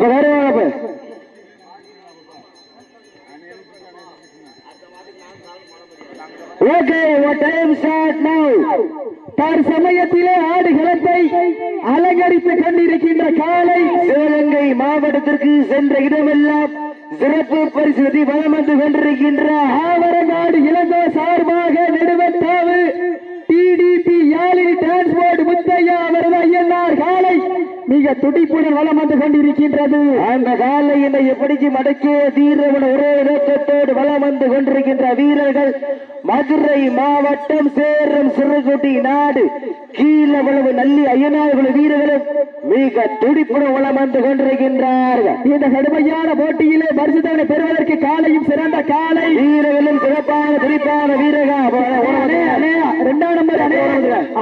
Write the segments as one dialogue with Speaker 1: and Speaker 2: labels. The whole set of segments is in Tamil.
Speaker 1: அப்ப வருவாங்க ஓகே டைம் ஸ்டார்ட் நவ் தற்சமயத்திலே ஆடுகளத்தை அலங்கரித்துக் கொண்டிருக்கின்ற காலை சிவகங்கை மாவட்டத்திற்கு சென்ற இடமெல்லாம் சிறப்பு பரிசு வளம் வந்து கொண்டிருக்கின்ற ஆவரநாடு இளங்கோ சார்பாக நெடுவட்டாவு டிடிபி யாழில் டிரான்ஸ்போர்ட் முத்தையா அவரது ஐயனார் காலை மிக துடிப்புடன் வளம் வந்து கொண்டிருக்கின்றது. அந்த காலையினை எப்படிக்கு மடக்கிய தீரவன் ஒரே நோக்கத்தோடு வளம் வந்து கொண்டிருக்கின்ற வீரர்கள் மதுரை மாவட்டம் சேரம் சிறுகுட்டி நாடு. கீழவளவு நல்லி ஐயனார் குழு வீரர்களும் மிக துடிப்புடன் வளம் வந்து கொண்டிருக்கின்றார்கள். இந்த கடுமையான போட்டியிலே பரிசுத்தவனை பெறுவதற்கு காலையும் சிறந்த காலை. வீரர்களும் சிறப்பான துடிப்பான வீரர்கள். இரண்டாம் நம்பர்.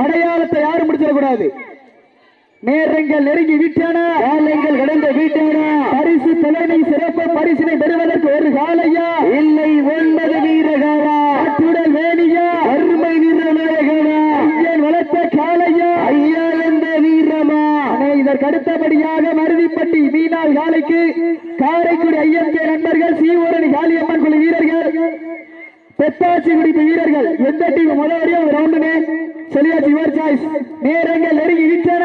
Speaker 1: அடையாளத்தை யாரும் முடிச்சிடக்கூடாது. நேரங்கள் நெருங்கி விட்டன. காலங்கள் கடந்து விட்டன. பரிசு தலைமை சிறப்பு பரிசினை பெறுவதற்கு ஒரு காலையா? இல்லை ஒன்பது வீரகாலா அத்துடன் வேணியா? அருமை வீரநாயகனா? ஐயன் வளர்த்த காலையா? ஐயா என்ற வீரமா? இதற்கு அடுத்தபடியாக மருதிப்பட்டி மீனால் காலைக்கு காரைக்குடி ஐயன்கே நண்பர்கள் சீவரணி காளியம்மன் குழு வீரர்கள் பெத்தாச்சி குடிப்பு வீரர்கள். எந்த டீம் முதலடியா ஒரு ரவுண்டுனே சொல்லியாச்சு யுவர் சாய்ஸ் நேரங்கள் நெருங்கி விட்டன.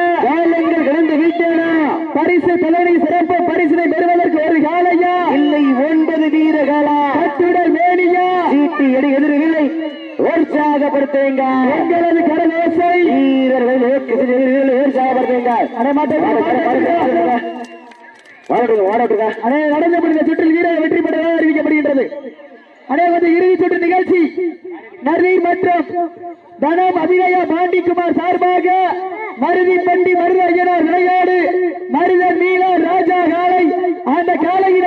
Speaker 1: பரிசு தலைமை சிறப்பு பரிசினை பெறுவதற்கு ஒரு காலையா இல்லை ஒன்பது வீர காலா கட்டுடல் மேனியா? சீட்டி எடி எதிர்களை உற்சாகப்படுத்துங்க எங்களது கடலோசை வீரர்கள் உற்சாகப்படுத்துங்க நடந்து முடிந்த சுற்றில் வீரர் வெற்றி பெற்றதாக அறிவிக்கப்படுகின்றது. அடே வந்து இறுதி சுற்று நிகழ்ச்சி. நர்வீர் மற்றும் தனம் அபிநயா பாண்டிக்குமார் சார்பாக மருதி பண்டி மருத ஐயனார் விளையாடு. இந்த காலையில